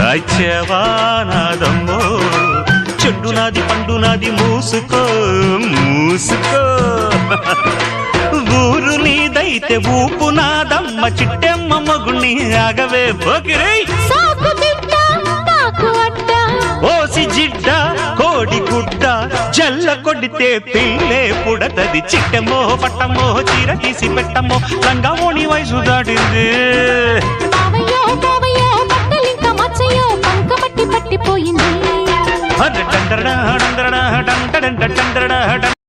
వచ్చేవా నాదమ్మో చెడ్డు నాది పండు నాది మూసుకో మూసుకో. ఊరు నీదైతే ఊపు నాదమ్మ చిట్టెమ్మ మగుణ్ణి ఆగవే. పోకిరై ఓసి జిడ్డ కోడి గుడ్డ జల్ల కొడితే పిల్లే పుడతది. చిట్టమో పట్టమో చీర తీసి పెట్టమో రంగమోని వయసు దాటింది. పట్టి పట్టిపోయింది డందరడా డందరడా డంటడంట డందరడా